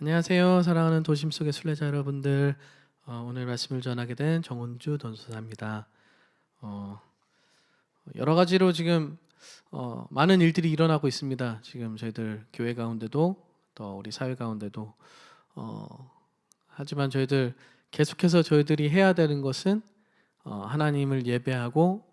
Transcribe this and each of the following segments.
안녕하세요. 사랑하는 도심 속의 순례자 여러분들. 어, 오늘 말씀을 전하게 된 정은주 don수사입니다. 어, 여러 가지로 지금 어, 많은 일들이 일어나고 있습니다. 지금 저희들 교회 가운데도 또 우리 사회 가운데도 어, 하지만 저희들 계속해서 저희들이 해야 되는 것은 어, 하나님을 예배하고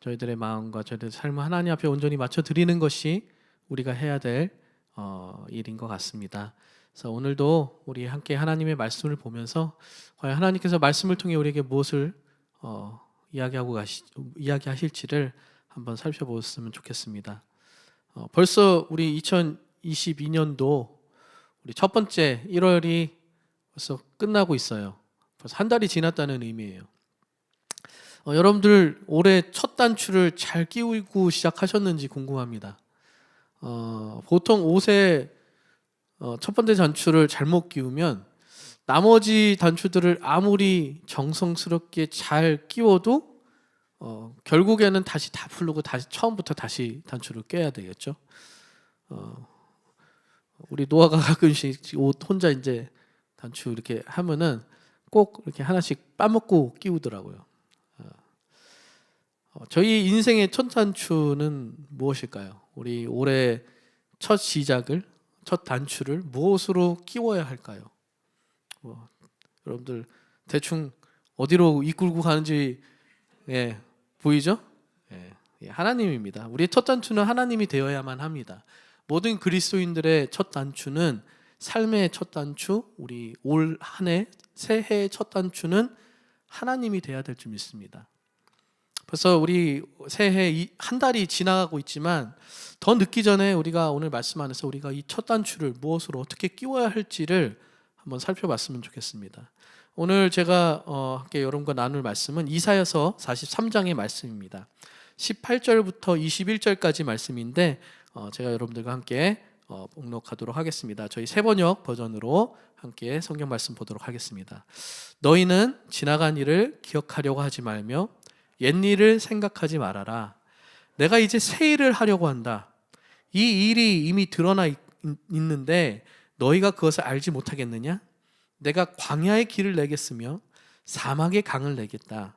저희들의 마음과 저희들의 삶을 하나님 앞에 온전히 맞춰 드리는 것이 우리가 해야 될 어, 일인 것 같습니다. 그래서 오늘도 우리 함께 하나님의 말씀을 보면서 과연 하나님께서 말씀을 통해 우리에게 무엇을 어, 이야기하고 가시, 이야기하실지를 한번 살펴보았으면 좋겠습니다. 어, 벌써 우리 2022년도 우리 첫 번째 1월이 벌써 끝나고 있어요. 벌써 한 달이 지났다는 의미예요. 어, 여러분들 올해 첫 단추를 잘 끼우고 시작하셨는지 궁금합니다. 어, 보통 옷에 어, 첫 번째 단추를 잘못 끼우면 나머지 단추들을 아무리 정성스럽게 잘 끼워도 어, 결국에는 다시 다 풀르고 다시 처음부터 다시 단추를 껴야 되겠죠. 어, 우리 노아가 가끔씩 옷 혼자 이제 단추 이렇게 하면은 꼭 이렇게 하나씩 빠먹고 끼우더라고요. 어, 저희 인생의 첫 단추는 무엇일까요? 우리 올해 첫 시작을 첫 단추를 무엇으로 끼워야 할까요? 뭐, 여러분들 대충 어디로 이끌고 가는지 예, 보이죠? 예, 예, 하나님입니다. 우리의 첫 단추는 하나님이 되어야만 합니다. 모든 그리스도인들의 첫 단추는 삶의 첫 단추, 우리 올 한해 새해의 첫 단추는 하나님이 돼야 될 줄 믿습니다. 벌써 우리 새해 이- 한 달이 지나가고 있지만 더 늦기 전에 우리가 오늘 말씀 안에서 우리가 이 첫 단추를 무엇으로 어떻게 끼워야 할지를 한번 살펴봤으면 좋겠습니다. 오늘 제가 어, 함께 여러분과 나눌 말씀은 이사여서 43장의 말씀입니다. 18절부터 21절까지 말씀인데 어, 제가 여러분들과 함께 어, 복록하도록 하겠습니다. 저희 세번역 버전으로 함께 성경 말씀 보도록 하겠습니다. 너희는 지나간 일을 기억하려고 하지 말며 옛 일을 생각하지 말아라. 내가 이제 새 일을 하려고 한다. 이 일이 이미 드러나 있, 있는데 너희가 그것을 알지 못하겠느냐? 내가 광야의 길을 내겠으며 사막의 강을 내겠다.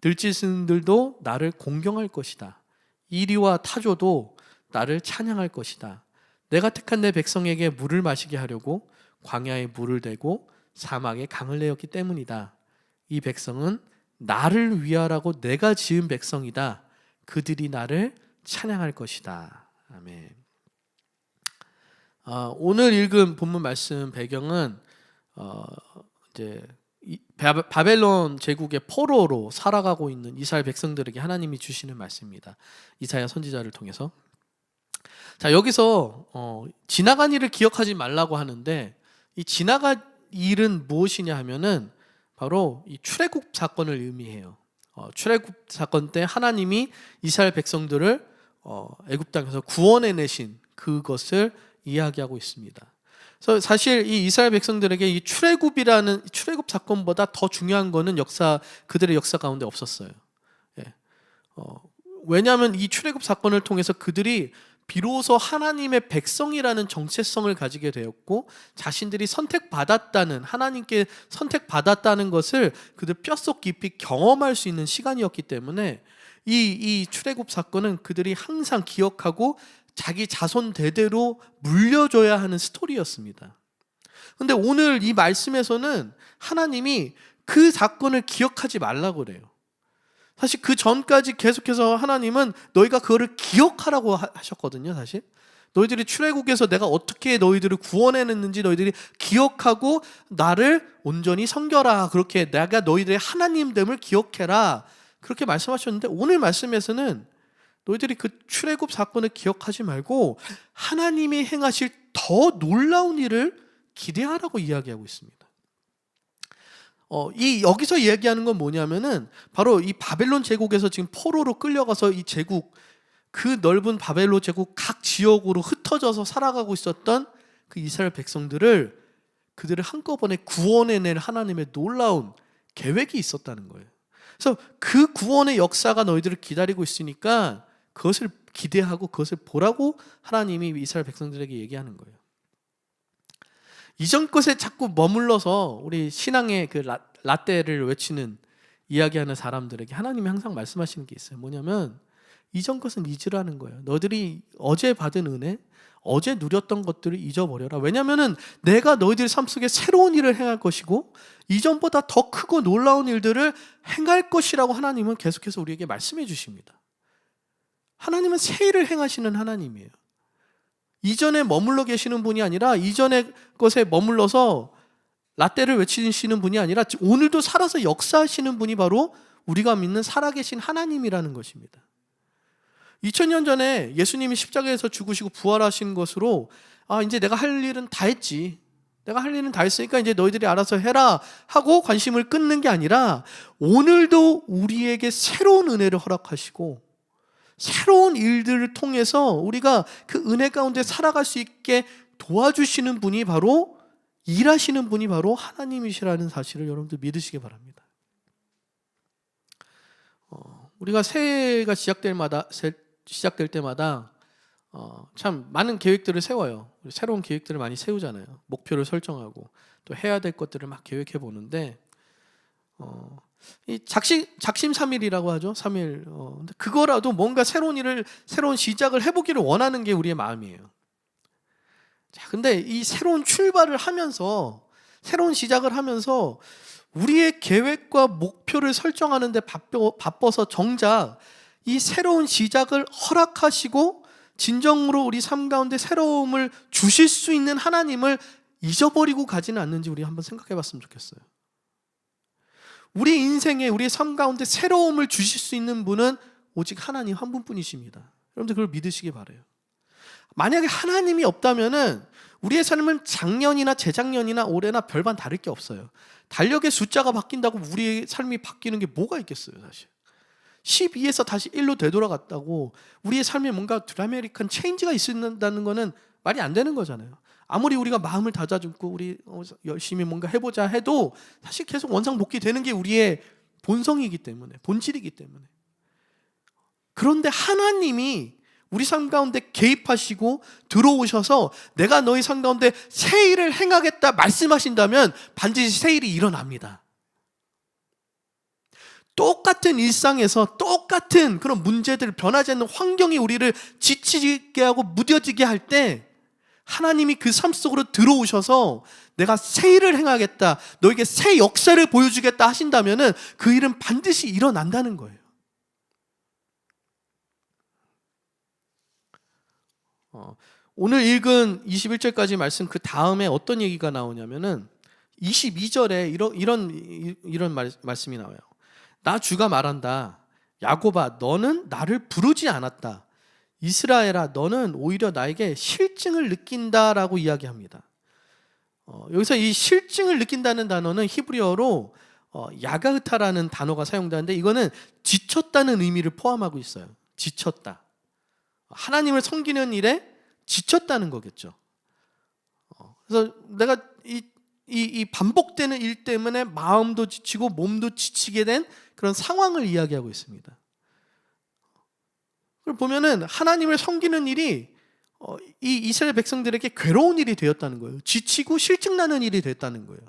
들짐승들도 나를 공경할 것이다. 이리와 타조도 나를 찬양할 것이다. 내가 택한 내 백성에게 물을 마시게 하려고 광야에 물을 대고 사막에 강을 내었기 때문이다. 이 백성은 나를 위하라고 내가 지은 백성이다. 그들이 나를 찬양할 것이다. 아멘. 아, 오늘 읽은 본문 말씀 배경은 어, 이제 바벨론 제국의 포로로 살아가고 있는 이스라엘 백성들에게 하나님이 주시는 말씀입니다. 이사야 선지자를 통해서. 자 여기서 어, 지나간 일을 기억하지 말라고 하는데 이 지나간 일은 무엇이냐 하면은 바로 이 출애굽 사건을 의미해요. 어, 출애굽 사건 때 하나님이 이스라엘 백성들을 어, 애굽 땅에서 구원해 내신 그것을 이야기하고 있습니다. 그래서 사실 이 이스라엘 백성들에게 이 출애굽이라는 출애굽 사건보다 더 중요한 거는 역사 그들의 역사 가운데 없었어요. 예. 어, 왜냐하면 이 출애굽 사건을 통해서 그들이 비로소 하나님의 백성이라는 정체성을 가지게 되었고 자신들이 선택받았다는 하나님께 선택받았다는 것을 그들 뼛속 깊이 경험할 수 있는 시간이었기 때문에 이, 이 출애굽 사건은 그들이 항상 기억하고 자기 자손 대대로 물려줘야 하는 스토리였습니다. 근데 오늘 이 말씀에서는 하나님이 그 사건을 기억하지 말라고 그래요. 사실 그 전까지 계속해서 하나님은 너희가 그거를 기억하라고 하- 하셨거든요, 사실. 너희들이 출애굽에서 내가 어떻게 너희들을 구원해냈는지 너희들이 기억하고 나를 온전히 섬겨라. 그렇게 내가 너희들의 하나님됨을 기억해라. 그렇게 말씀하셨는데 오늘 말씀에서는 너희들이 그 출애굽 사건을 기억하지 말고 하나님이 행하실 더 놀라운 일을 기대하라고 이야기하고 있습니다. 어, 이 여기서 이야기하는 건 뭐냐면은 바로 이 바벨론 제국에서 지금 포로로 끌려가서 이 제국 그 넓은 바벨론 제국 각 지역으로 흩어져서 살아가고 있었던 그 이스라엘 백성들을 그들을 한꺼번에 구원해낼 하나님의 놀라운 계획이 있었다는 거예요. 그래서 그 구원의 역사가 너희들을 기다리고 있으니까 그것을 기대하고 그것을 보라고 하나님이 이스라엘 백성들에게 얘기하는 거예요. 이전 것에 자꾸 머물러서 우리 신앙의 그 라, 라떼를 외치는 이야기하는 사람들에게 하나님이 항상 말씀하시는 게 있어요. 뭐냐면 이전 것은 잊으라는 거예요. 너희들이 어제 받은 은혜, 어제 누렸던 것들을 잊어버려라. 왜냐하면은 내가 너희들 삶 속에 새로운 일을 행할 것이고 이전보다 더 크고 놀라운 일들을 행할 것이라고 하나님은 계속해서 우리에게 말씀해 주십니다. 하나님은 새 일을 행하시는 하나님이에요. 이전에 머물러 계시는 분이 아니라 이전의 것에 머물러서 라떼를 외치시는 분이 아니라 오늘도 살아서 역사하시는 분이 바로 우리가 믿는 살아계신 하나님이라는 것입니다. 2000년 전에 예수님이 십자가에서 죽으시고 부활하신 것으로 아 이제 내가 할 일은 다 했지. 내가 할 일은 다 했으니까 이제 너희들이 알아서 해라 하고 관심을 끊는 게 아니라 오늘도 우리에게 새로운 은혜를 허락하시고 새로운 일들을 통해서 우리가 그 은혜 가운데 살아갈 수 있게 도와주시는 분이 바로 일하시는 분이 바로 하나님이시라는 사실을 여러분들 믿으시기 바랍니다. 어, 우리가 새해가 시작될 마다 시작될 때마다 어, 참 많은 계획들을 세워요. 새로운 계획들을 많이 세우잖아요. 목표를 설정하고 또 해야 될 것들을 막 계획해 보는데 어, 이 작심 작심 삼일이라고 하죠. 삼일. 어, 근데 그거라도 뭔가 새로운 일을 새로운 시작을 해보기를 원하는 게 우리의 마음이에요. 자, 근데 이 새로운 출발을 하면서 새로운 시작을 하면서 우리의 계획과 목표를 설정하는데 바빠, 바빠서 정작 이 새로운 시작을 허락하시고 진정으로 우리 삶 가운데 새로움을 주실 수 있는 하나님을 잊어버리고 가지는 않는지 우리 한번 생각해 봤으면 좋겠어요. 우리 인생에 우리의 삶 가운데 새로움을 주실 수 있는 분은 오직 하나님 한 분뿐이십니다. 여러분들 그걸 믿으시기 바래요. 만약에 하나님이 없다면은 우리의 삶은 작년이나 재작년이나 올해나 별반 다를 게 없어요. 달력의 숫자가 바뀐다고 우리의 삶이 바뀌는 게 뭐가 있겠어요, 사실. 12에서 다시 1로 되돌아갔다고 우리의 삶에 뭔가 드라마틱한 체인지가 있는다는 거는 말이 안 되는 거잖아요. 아무리 우리가 마음을 다잡고 우리 어, 열심히 뭔가 해보자 해도 사실 계속 원상복귀 되는 게 우리의 본성이기 때문에 본질이기 때문에 그런데 하나님이 우리 삶 가운데 개입하시고 들어오셔서 내가 너희 삶 가운데 새 일을 행하겠다 말씀하신다면 반드시 새 일이 일어납니다. 똑같은 일상에서 똑같은 그런 문제들 변하지 않는 환경이 우리를 지치게 하고 무뎌지게 할 때 하나님이 그 삶 속으로 들어오셔서 내가 새 일을 행하겠다, 너에게 새 역사를 보여주겠다 하신다면은 그 일은 반드시 일어난다는 거예요. 어, 오늘 읽은 21절까지 말씀 그 다음에 어떤 얘기가 나오냐면은 22절에 이런 이런 이런 말, 말씀이 나와요. 나 주가 말한다. 야고바 너는 나를 부르지 않았다. 이스라엘아 너는 오히려 나에게 실증을 느낀다라고 이야기합니다. 어, 여기서 이 실증을 느낀다는 단어는 히브리어로 어, 야가흐타라는 단어가 사용되는데 이거는 지쳤다는 의미를 포함하고 있어요. 지쳤다. 하나님을 섬기는 일에 지쳤다는 거겠죠. 어, 그래서 내가 이, 이, 이 반복되는 일 때문에 마음도 지치고 몸도 지치게 된 그런 상황을 이야기하고 있습니다. 보면은 하나님을 섬기는 일이 어, 이 이스라엘 백성들에게 괴로운 일이 되었다는 거예요. 지치고 실증나는 일이 됐다는 거예요.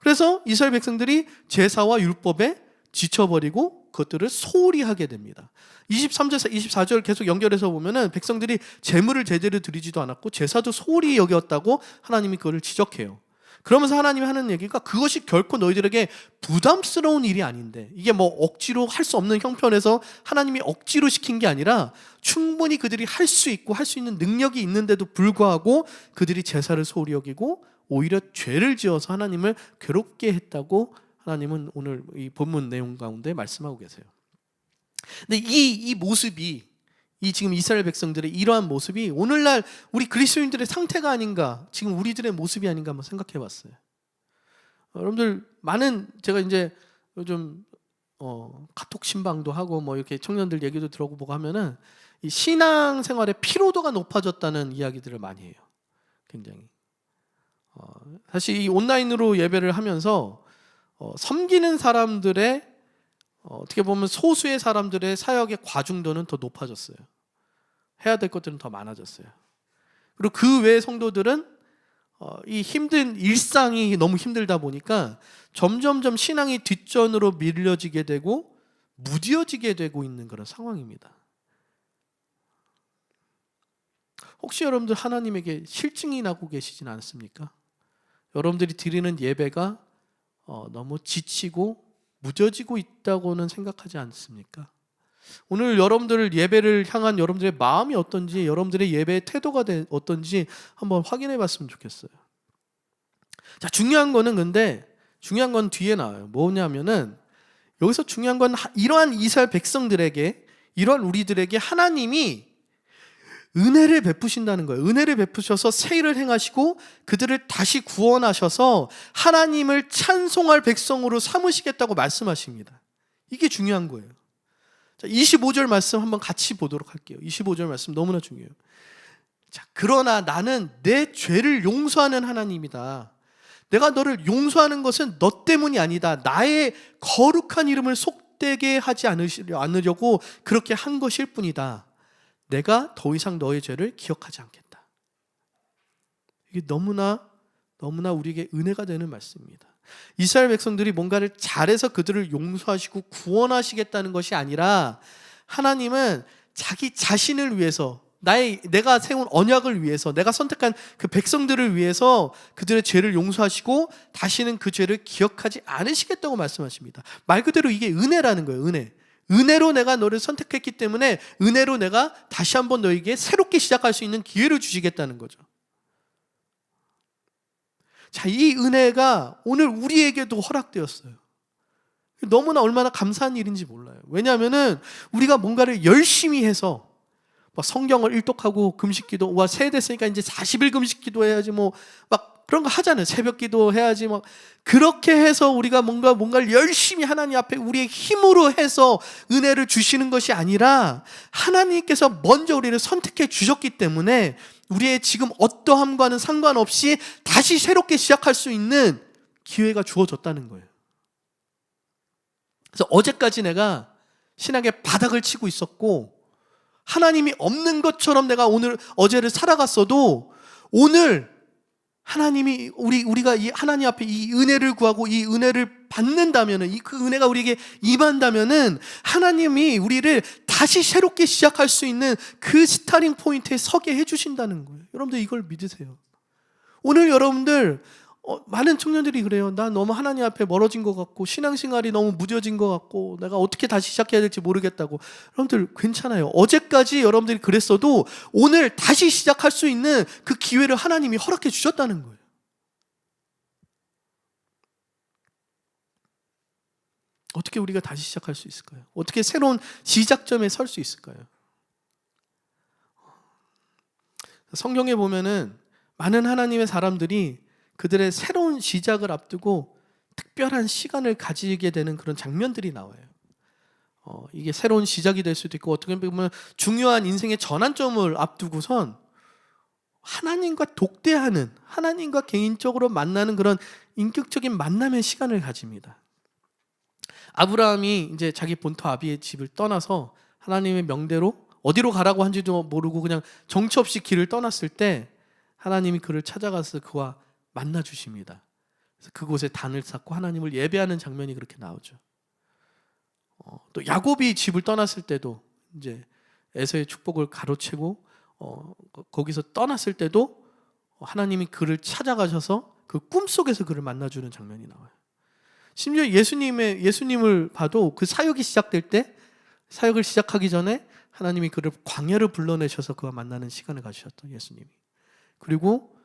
그래서 이스라엘 백성들이 제사와 율법에 지쳐버리고 그것들을 소홀히 하게 됩니다. 23절, 24절 계속 연결해서 보면은 백성들이 재물을 제대로 드리지도 않았고 제사도 소홀히 여겼다고 하나님이 그거를 지적해요. 그러면서 하나님이 하는 얘기가 그것이 결코 너희들에게 부담스러운 일이 아닌데 이게 뭐 억지로 할 수 없는 형편에서 하나님이 억지로 시킨 게 아니라 충분히 그들이 할 수 있고 할 수 있는 능력이 있는데도 불구하고 그들이 제사를 소홀히 여기고 오히려 죄를 지어서 하나님을 괴롭게 했다고 하나님은 오늘 이 본문 내용 가운데 말씀하고 계세요. 근데 이, 이 모습이 이 지금 이스라엘 백성들의 이러한 모습이 오늘날 우리 그리스도인들의 상태가 아닌가, 지금 우리들의 모습이 아닌가 한번 생각해 봤어요. 여러분들 많은 제가 이제 요즘 어, 카톡 신방도 하고 뭐 이렇게 청년들 얘기도 들어보고 하면은 이 신앙 생활의 피로도가 높아졌다는 이야기들을 많이 해요. 굉장히. 어, 사실 이 온라인으로 예배를 하면서 어, 섬기는 사람들의 어, 어떻게 보면 소수의 사람들의 사역의 과중도는 더 높아졌어요. 해야 될 것들은 더 많아졌어요. 그리고 그 외의 성도들은 어, 이 힘든 일상이 너무 힘들다 보니까 점점점 신앙이 뒷전으로 밀려지게 되고 무뎌지게 되고 있는 그런 상황입니다. 혹시 여러분들 하나님에게 실증이 나고 계시진 않습니까? 여러분들이 드리는 예배가 어, 너무 지치고 무뎌지고 있다고는 생각하지 않습니까? 오늘 여러분들 예배를 향한 여러분들의 마음이 어떤지, 여러분들의 예배의 태도가 되- 어떤지 한번 확인해 봤으면 좋겠어요. 자, 중요한 거는 근데 중요한 건 뒤에 나와요. 뭐냐면은 여기서 중요한 건 하- 이러한 이스라엘 백성들에게 이러한 우리들에게 하나님이 은혜를 베푸신다는 거예요. 은혜를 베푸셔서 새 일을 행하시고 그들을 다시 구원하셔서 하나님을 찬송할 백성으로 삼으시겠다고 말씀하십니다. 이게 중요한 거예요. 자, 25절 말씀 한번 같이 보도록 할게요. 25절 말씀 너무나 중요해요. 자, 그러나 나는 내 죄를 용서하는 하나님이다. 내가 너를 용서하는 것은 너 때문이 아니다. 나의 거룩한 이름을 속되게 하지 않으려고 그렇게 한 것일 뿐이다. 내가 더 이상 너의 죄를 기억하지 않겠다. 이게 너무나 너무나 우리에게 은혜가 되는 말씀입니다. 이스라엘 백성들이 뭔가를 잘해서 그들을 용서하시고 구원하시겠다는 것이 아니라 하나님은 자기 자신을 위해서 나의 내가 세운 언약을 위해서 내가 선택한 그 백성들을 위해서 그들의 죄를 용서하시고 다시는 그 죄를 기억하지 않으시겠다고 말씀하십니다. 말 그대로 이게 은혜라는 거예요. 은혜. 은혜로 내가 너를 선택했기 때문에 은혜로 내가 다시 한번 너에게 새롭게 시작할 수 있는 기회를 주시겠다는 거죠. 자, 이 은혜가 오늘 우리에게도 허락되었어요. 너무나 얼마나 감사한 일인지 몰라요. 왜냐하면은 우리가 뭔가를 열심히 해서 막 성경을 일독하고 금식기도 와 새해 됐으니까 이제 40일 금식기도 해야지 뭐 막 그런 거 하잖아요. 새벽 기도 해야지 막 그렇게 해서 우리가 뭔가 뭔가를 열심히 하나님 앞에 우리의 힘으로 해서 은혜를 주시는 것이 아니라 하나님께서 먼저 우리를 선택해 주셨기 때문에 우리의 지금 어떠함과는 상관없이 다시 새롭게 시작할 수 있는 기회가 주어졌다는 거예요. 그래서 어제까지 내가 신앙의 바닥을 치고 있었고 하나님이 없는 것처럼 내가 오늘 어제를 살아갔어도 오늘 하나님이 우리 우리가 이 하나님 앞에 이 은혜를 구하고 이 은혜를 받는다면은 이 그 은혜가 우리에게 임한다면은 하나님이 우리를 다시 새롭게 시작할 수 있는 그 스타링 포인트에 서게 해 주신다는 거예요. 여러분들 이걸 믿으세요. 오늘 여러분들 어, 많은 청년들이 그래요. 난 너무 하나님 앞에 멀어진 것 같고 신앙생활이 너무 무뎌진 것 같고 내가 어떻게 다시 시작해야 될지 모르겠다고. 여러분들 괜찮아요. 어제까지 여러분들이 그랬어도 오늘 다시 시작할 수 있는 그 기회를 하나님이 허락해 주셨다는 거예요. 어떻게 우리가 다시 시작할 수 있을까요? 어떻게 새로운 시작점에 설 수 있을까요? 성경에 보면은 많은 하나님의 사람들이 그들의 새로운 시작을 앞두고 특별한 시간을 가지게 되는 그런 장면들이 나와요. 어, 이게 새로운 시작이 될 수도 있고 어떻게 보면 중요한 인생의 전환점을 앞두고선 하나님과 독대하는 하나님과 개인적으로 만나는 그런 인격적인 만남의 시간을 가집니다. 아브라함이 이제 자기 본토 아비의 집을 떠나서 하나님의 명대로 어디로 가라고 한지도 모르고 그냥 정처 없이 길을 떠났을 때 하나님이 그를 찾아가서 그와 만나 주십니다. 그래서 그곳에 단을 쌓고 하나님을 예배하는 장면이 그렇게 나오죠. 어, 또 야곱이 집을 떠났을 때도 이제 에서의 축복을 가로채고 어, 거- 거기서 떠났을 때도 하나님이 그를 찾아가셔서 그 꿈속에서 그를 만나주는 장면이 나와요. 심지어 예수님의 예수님을 봐도 그 사역이 시작될 때 사역을 시작하기 전에 하나님이 그를 광야를 불러내셔서 그와 만나는 시간을 가지셨던 예수님이. 그리고 어,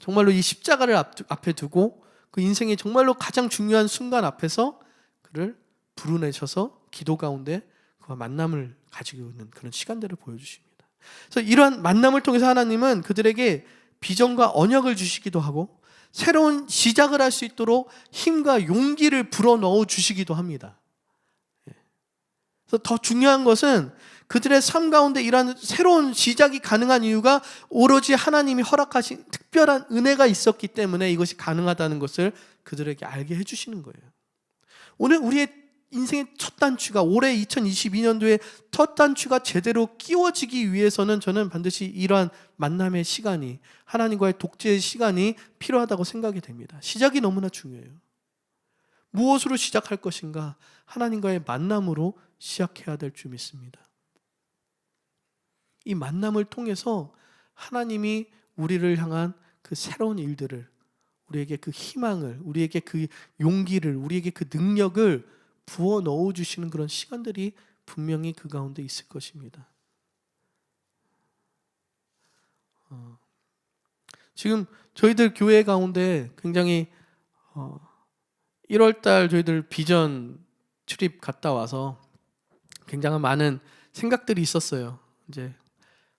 정말로 이 십자가를 앞, 앞에 두고 그 인생의 정말로 가장 중요한 순간 앞에서 그를 부르내셔서 기도 가운데 그와 만남을 가지고 있는 그런 시간들을 보여주십니다. 그래서 이러한 만남을 통해서 하나님은 그들에게 비전과 언약을 주시기도 하고 새로운 시작을 할 수 있도록 힘과 용기를 불어 넣어 주시기도 합니다. 예. 그래서 더 중요한 것은 그들의 삶 가운데 이러한 새로운 시작이 가능한 이유가 오로지 하나님이 허락하신 특별한 은혜가 있었기 때문에 이것이 가능하다는 것을 그들에게 알게 해주시는 거예요. 오늘 우리의 인생의 첫 단추가 올해 2022년도에 첫 단추가 제대로 끼워지기 위해서는 저는 반드시 이러한 만남의 시간이 하나님과의 독재의 시간이 필요하다고 생각이 됩니다. 시작이 너무나 중요해요. 무엇으로 시작할 것인가? 하나님과의 만남으로 시작해야 될 줄 믿습니다. 이 만남을 통해서 하나님이 우리를 향한 그 새로운 일들을 우리에게 그 희망을 우리에게 그 용기를 우리에게 그 능력을 부어 넣어 주시는 그런 시간들이 분명히 그 가운데 있을 것입니다. 어, 지금 저희들 교회 가운데 굉장히 어, 1월달 저희들 비전 출입 갔다 와서 굉장한 많은 생각들이 있었어요. 이제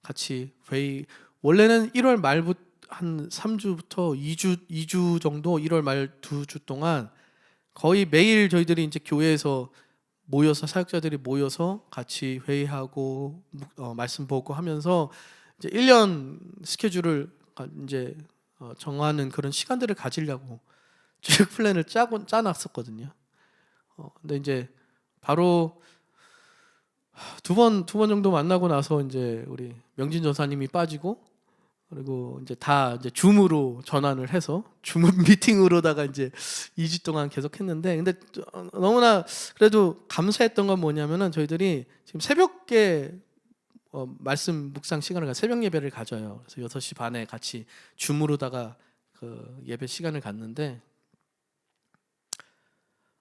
같이 회의 원래는 1월 말부터 한 3주부터 2주 2주 정도 1월 말 두 주 동안 거의 매일 저희들이 이제 교회에서 모여서 사역자들이 모여서 같이 회의하고 어, 말씀 보고 하면서 이제 1년 스케줄을 가- 이제 어, 정하는 그런 시간들을 가지려고 쭉 플랜을 짜고 짜놨었거든요. 어, 근데 이제 바로 두 번 두 번 정도 만나고 나서 이제 우리 명진 전사님이 빠지고 그리고 이제 다 이제 줌으로 전환을 해서 줌 미팅으로다가 이제 2주 동안 계속 했는데 근데 어, 너무나 그래도 감사했던 건 뭐냐면은 저희들이 지금 새벽에 어, 말씀 묵상 시간을 가 새벽 예배를 가져요. 그래서 6시 반에 같이 줌으로다가 그 예배 시간을 갖는데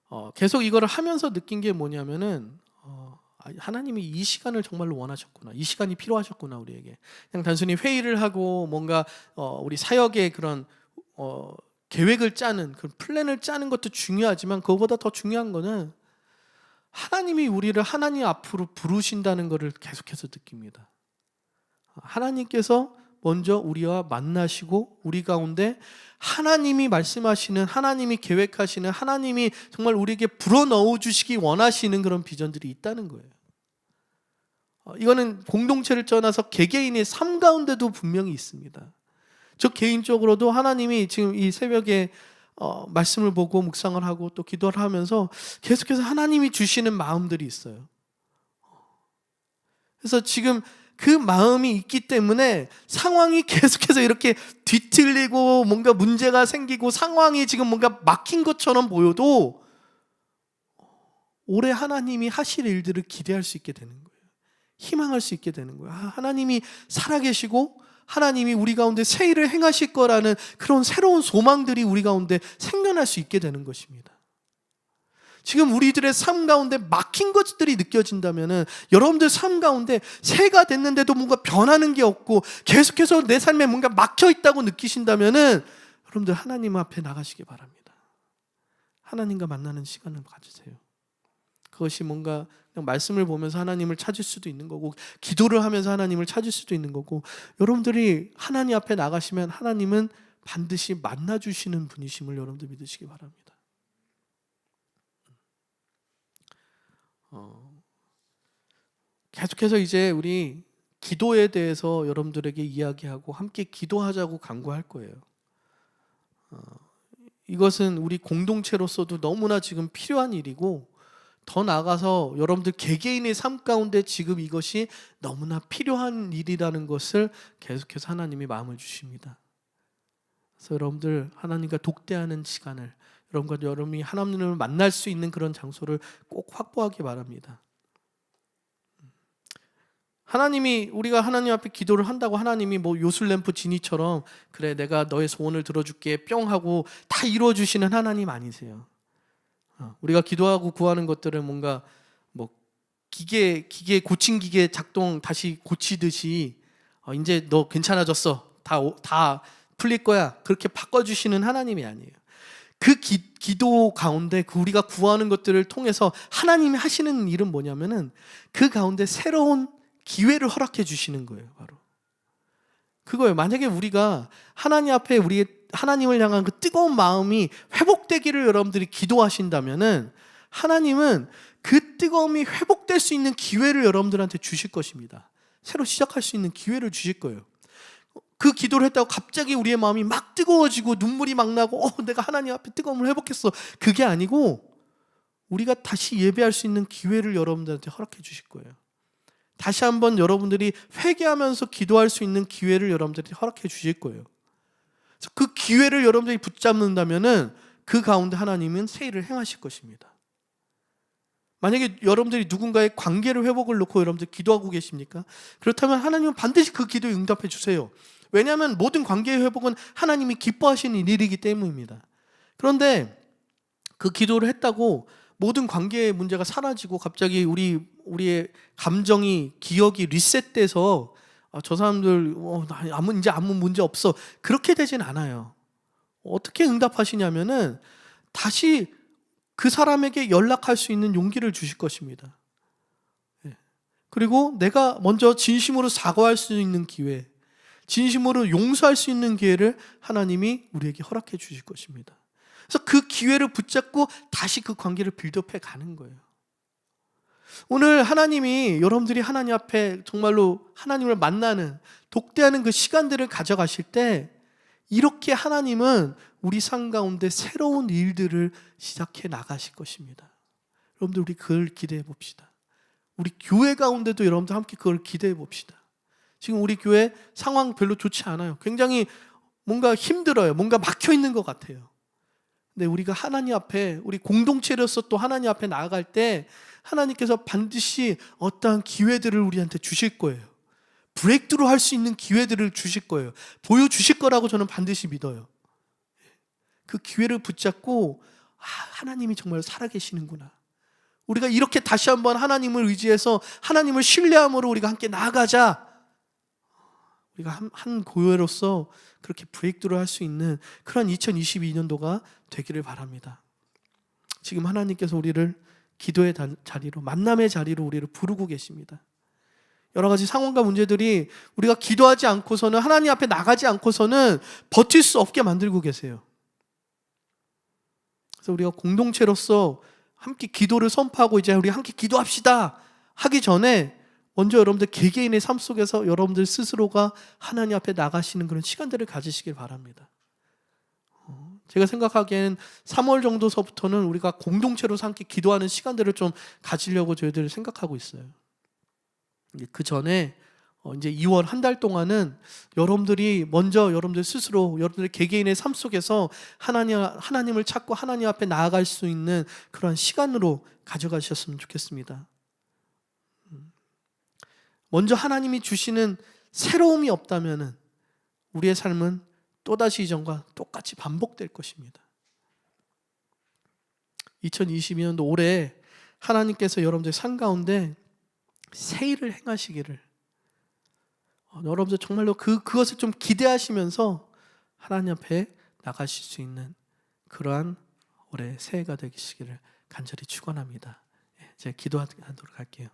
어, 계속 이거를 하면서 느낀 게 뭐냐면은 어, 아, 하나님이 이 시간을 정말로 원하셨구나. 이 시간이 필요하셨구나 우리에게. 그냥 단순히 회의를 하고 뭔가 어, 우리 사역의 그런 어, 계획을 짜는 그 플랜을 짜는 것도 중요하지만 그거보다 더 중요한 거는 하나님이 우리를 하나님 앞으로 부르신다는 것을 계속해서 느낍니다. 하나님께서 먼저 우리와 만나시고 우리 가운데 하나님이 말씀하시는 하나님이 계획하시는 하나님이 정말 우리에게 불어넣어 주시기 원하시는 그런 비전들이 있다는 거예요. 어, 이거는 공동체를 떠나서 개개인의 삶 가운데도 분명히 있습니다. 저 개인적으로도 하나님이 지금 이 새벽에 어, 말씀을 보고 묵상을 하고 또 기도를 하면서 계속해서 하나님이 주시는 마음들이 있어요. 그래서 지금 그 마음이 있기 때문에 상황이 계속해서 이렇게 뒤틀리고 뭔가 문제가 생기고 상황이 지금 뭔가 막힌 것처럼 보여도 올해 하나님이 하실 일들을 기대할 수 있게 되는 거예요. 희망할 수 있게 되는 거예요. 아, 하나님이 살아계시고 하나님이 우리 가운데 새 일을 행하실 거라는 그런 새로운 소망들이 우리 가운데 생겨날 수 있게 되는 것입니다. 지금 우리들의 삶 가운데 막힌 것들이 느껴진다면은 여러분들 삶 가운데 새가 됐는데도 뭔가 변하는 게 없고 계속해서 내 삶에 뭔가 막혀 있다고 느끼신다면은 여러분들 하나님 앞에 나가시기 바랍니다. 하나님과 만나는 시간을 가지세요. 그것이 뭔가 그냥 말씀을 보면서 하나님을 찾을 수도 있는 거고 기도를 하면서 하나님을 찾을 수도 있는 거고 여러분들이 하나님 앞에 나가시면 하나님은 반드시 만나 주시는 분이심을 여러분들 믿으시기 바랍니다. 어, 계속해서 이제 우리 기도에 대해서 여러분들에게 이야기하고 함께 기도하자고 강구할 거예요. 어, 이것은 우리 공동체로서도 너무나 지금 필요한 일이고 더 나아가서 여러분들 개개인의 삶 가운데 지금 이것이 너무나 필요한 일이라는 것을 계속해서 하나님이 마음을 주십니다. 그래서 여러분들 하나님과 독대하는 시간을 여러분과 여러분이 하나님을 만날 수 있는 그런 장소를 꼭 확보하기 바랍니다. 하나님이 우리가 하나님 앞에 기도를 한다고 하나님이 뭐 요술램프 지니처럼 그래 내가 너의 소원을 들어줄게 뿅 하고 다 이루어 주시는 하나님 아니세요. 어, 우리가 기도하고 구하는 것들은 뭔가 뭐 기계 기계 고친 기계 작동 다시 고치듯이 어, 이제 너 괜찮아졌어 다 다 풀릴 거야 그렇게 바꿔 주시는 하나님이 아니에요. 그 기, 기도 가운데 그 우리가 구하는 것들을 통해서 하나님이 하시는 일은 뭐냐면은 그 가운데 새로운 기회를 허락해 주시는 거예요, 바로. 그거예요. 만약에 우리가 하나님 앞에 우리 하나님을 향한 그 뜨거운 마음이 회복되기를 여러분들이 기도하신다면은 하나님은 그 뜨거움이 회복될 수 있는 기회를 여러분들한테 주실 것입니다. 새로 시작할 수 있는 기회를 주실 거예요. 그 기도를 했다고 갑자기 우리의 마음이 막 뜨거워지고 눈물이 막 나고 어, 내가 하나님 앞에 뜨거움을 회복했어. 그게 아니고 우리가 다시 예배할 수 있는 기회를 여러분들한테 허락해 주실 거예요. 다시 한번 여러분들이 회개하면서 기도할 수 있는 기회를 여러분들이 허락해 주실 거예요. 그 기회를 여러분들이 붙잡는다면은 그 가운데 하나님은 새 일을 행하실 것입니다. 만약에 여러분들이 누군가의 관계를 회복을 놓고 여러분들 기도하고 계십니까? 그렇다면 하나님은 반드시 그 기도에 응답해 주세요. 왜냐하면 모든 관계의 회복은 하나님이 기뻐하시는 일이기 때문입니다. 그런데 그 기도를 했다고 모든 관계의 문제가 사라지고 갑자기 우리 우리의 감정이 기억이 리셋돼서 아, 저 사람들 어, 나 아무 이제 아무 문제 없어 그렇게 되진 않아요. 어떻게 응답하시냐면은 다시 그 사람에게 연락할 수 있는 용기를 주실 것입니다. 예. 그리고 내가 먼저 진심으로 사과할 수 있는 기회, 진심으로 용서할 수 있는 기회를 하나님이 우리에게 허락해 주실 것입니다. 그래서 그 기회를 붙잡고 다시 그 관계를 빌드업해 가는 거예요. 오늘 하나님이 여러분들이 하나님 앞에 정말로 하나님을 만나는 독대하는 그 시간들을 가져가실 때 이렇게 하나님은 우리 삶 가운데 새로운 일들을 시작해 나가실 것입니다. 여러분들 우리 그걸 기대해 봅시다. 우리 교회 가운데도 여러분들 함께 그걸 기대해 봅시다. 지금 우리 교회 상황 별로 좋지 않아요. 굉장히 뭔가 힘들어요. 뭔가 막혀 있는 것 같아요. 근데 우리가 하나님 앞에 우리 공동체로서 또 하나님 앞에 나아갈 때 하나님께서 반드시 어떠한 기회들을 우리한테 주실 거예요. 브레이크드로 할 수 있는 기회들을 주실 거예요. 보여주실 거라고 저는 반드시 믿어요. 그 기회를 붙잡고 아, 하나님이 정말 살아계시는구나. 우리가 이렇게 다시 한번 하나님을 의지해서 하나님을 신뢰함으로 우리가 함께 나아가자. 우리가 한, 한 교회로서 그렇게 브레이크드로 할 수 있는 그런 2022년도가 되기를 바랍니다. 지금 하나님께서 우리를 기도의 다- 자리로 만남의 자리로 우리를 부르고 계십니다. 여러 가지 상황과 문제들이 우리가 기도하지 않고서는 하나님 앞에 나가지 않고서는 버틸 수 없게 만들고 계세요. 그래서 우리가 공동체로서 함께 기도를 선포하고 이제 우리 함께 기도합시다 하기 전에 먼저 여러분들 개개인의 삶 속에서 여러분들 스스로가 하나님 앞에 나가시는 그런 시간들을 가지시길 바랍니다. 어, 제가 생각하기에는 3월 정도서부터는 우리가 공동체로 함께 기도하는 시간들을 좀 가지려고 저희들 생각하고 있어요. 그 전에 어, 이제 2월 한 달 동안은 여러분들이 먼저 여러분들 스스로 여러분들 개개인의 삶 속에서 하나님 하나님을 찾고 하나님 앞에 나아갈 수 있는 그런 시간으로 가져가셨으면 좋겠습니다. 음. 먼저 하나님이 주시는 새로움이 없다면은 우리의 삶은 또다시 이전과 똑같이 반복될 것입니다. 2022년도 올해 하나님께서 여러분들 삶 가운데 새 일을 행하시기를 어, 여러분들 정말로 그 그것을 좀 기대하시면서 하나님 앞에 나가실 수 있는 그러한 올해 새해가 되시기를 간절히 축원합니다. 예, 제가 기도하도록 할게요.